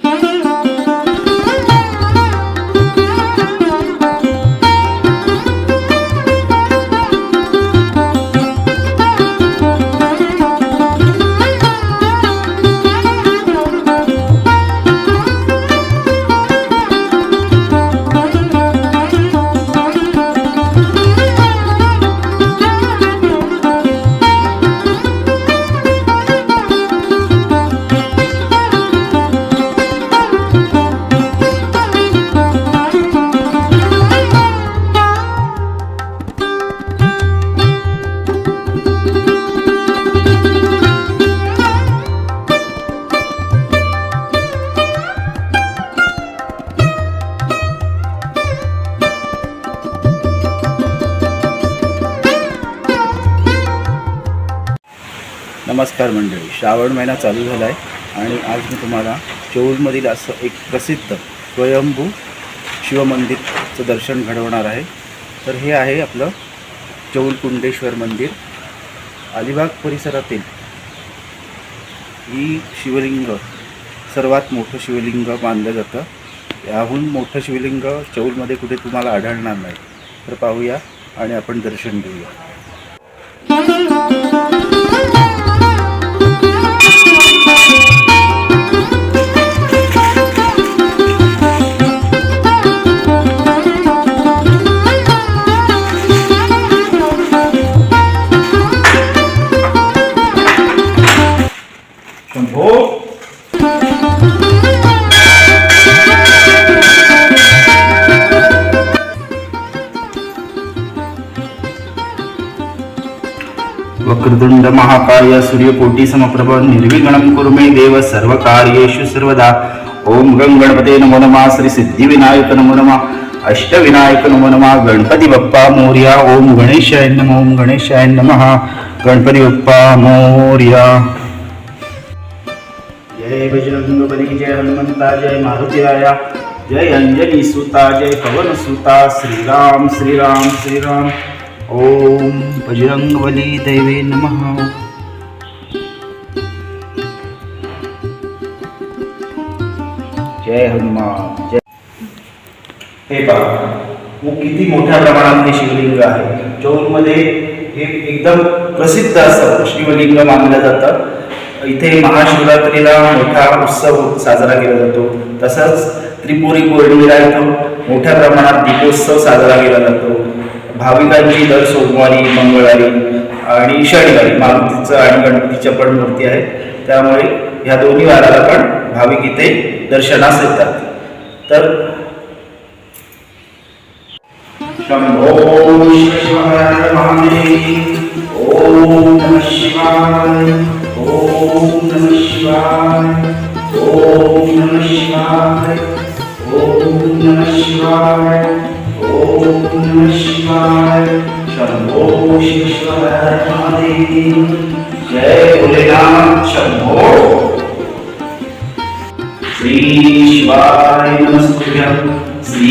Thank you. नमस्कार मंडळी. श्रावण महिना चालू झाला आहे आणि आज मी तुम्हाला चौलमधील असं एक प्रसिद्ध स्वयंभू शिवमंदिरचं दर्शन घडवणार आहे. तर हे आहे आपलं चौलकुंडेश्वर मंदिर. अलिबाग परिसरातील ही शिवलिंग सर्वात मोठं शिवलिंग मानलं जातं. याहून मोठं शिवलिंग चौलमध्ये कुठे तुम्हाला आढळणार नाही. तर पाहूया आणि आपण दर्शन घेऊया. वक्रतुंड महाकाय सूर्यकोटी समप्रभ निर्विघ्नं कुरु मे देव सर्वकार्येषु सर्वदा ओम गं गणपते नमो नमः श्री सिद्धिविनायक नमो नमः अष्टविनायक नमो नमः गणपती बाप्पा मोर्या ओम गणेशाय नमः ओम गणेशाय नमः गणपती बाप्पा मोर्या जय बजरंग बली जय हनुमंता जय मारुती राया जय अंजनी सुता जय पवन सुता श्रीराम श्रीराम श्रीराम ओम बजरंग बली दैवे नमः। जय हनुमान जय। हे पहा मग किती मोठ्या प्रमाणात हे शिवलिंग आहे. चौलमध्ये हे एकदम प्रसिद्ध असतं शिवलिंग मानलं जातं. इथे महाशिवरात्रीला मोठा उत्सव साजरा केला जातो. तसंच त्रिपुरी पौर्णिमेला इथं मोठ्या प्रमाणात दीपोत्सव साजरा केला जातो. भाविकांची दर सोमवारी मंगळवारी आणि शनिवारी मारुतीचं आणि गणपतीच्या पण मूर्ती आहेत. त्यामुळे ह्या दोन्ही वाराला पण भाविक इथे दर्शनास येतात. तर शंभो शिवाय ओम नमः शिवाय ओम नमः शिवाय ओम शिवाय ओम शिवाय। शिवाय शंभो जय भोलेनाथ शंभो श्री शिवाय नमस्तुभ्यं श्री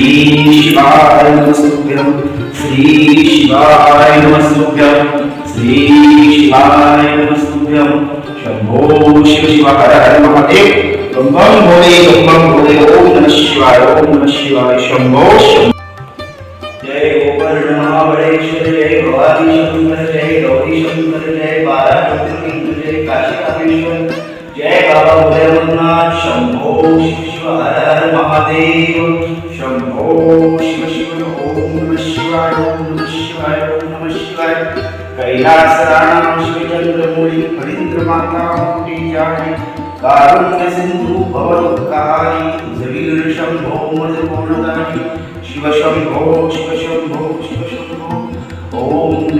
शिवाय नमस्तुभ्यं श्री शिवाय नमस्तुभ्यं श्री शिवाय शंभो शिव शिवाय महादेव बम भोले भोले ओम नमः शिवाय ओम नमः शिवाय। शंभो शंभो गोकर्ण महाबळेश्वर जय भवानी शंकर जय गौरी शंकर जय बारा ज्योतिर्लिंग जय काशी कामेश्वर जय बाबा उदयनाथ शंभो शिव हर हर महादेव। शंभो शिव शिव ओम नम शिवाय ओम नम शिवाय ओम नम शिवाय। कैलास राणा शिवचंद्रमौळी हरिंद्र माता मोठी जाणी कारुण्य सिंधू भवदुःखारी जवीर शंभो मज पूर्णदानी शिव शंभो शिव शंभो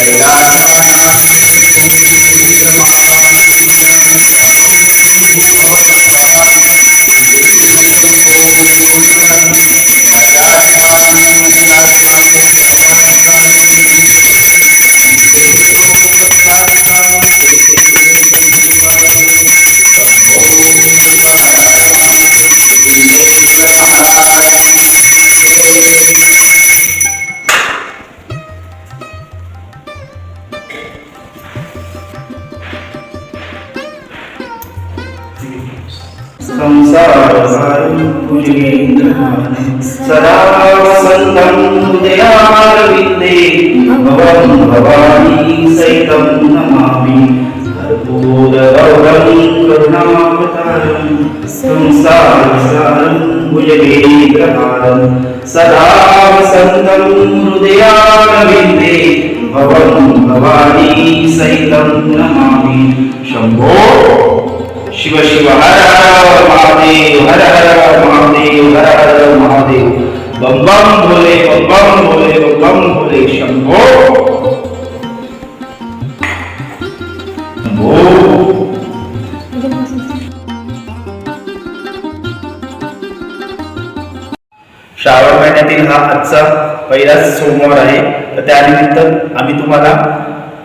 संसारसारं सदा वसन्तं हृदयारविन्दे भवं भवानी सहितं नमामि। कर्पूरगौरं करुणावतारं संसारसारं भुजगेन्द्रहारं सदा वसन्तं हृदयारविन्दे भवं भवानी सहितं नमामि। शम्भो। शिव शिव हर हर महादेव हर हर महादेव। महादेव हर महादेव बम बम भोले बम बम भोले बम बम भोले शंभो। शंभो। श्रावण महिन्यातील हा आजचा पहिलाच सोमवार आहे. तर त्यानिमित्त आम्ही तुम्हाला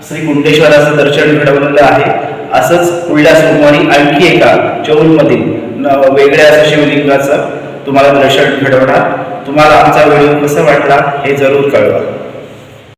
श्री कुंडेश्वराचं दर्शन घडवलेलं आहे. असंच पुढल्या सोमवारी आणखी एका चौलमधील न- वेगळ्या असं शिवलिंगाचं तुम्हाला दर्शन घडवणार. तुम्हाला आमचा व्हिडिओ कसा वाटला हे जरूर कळवा.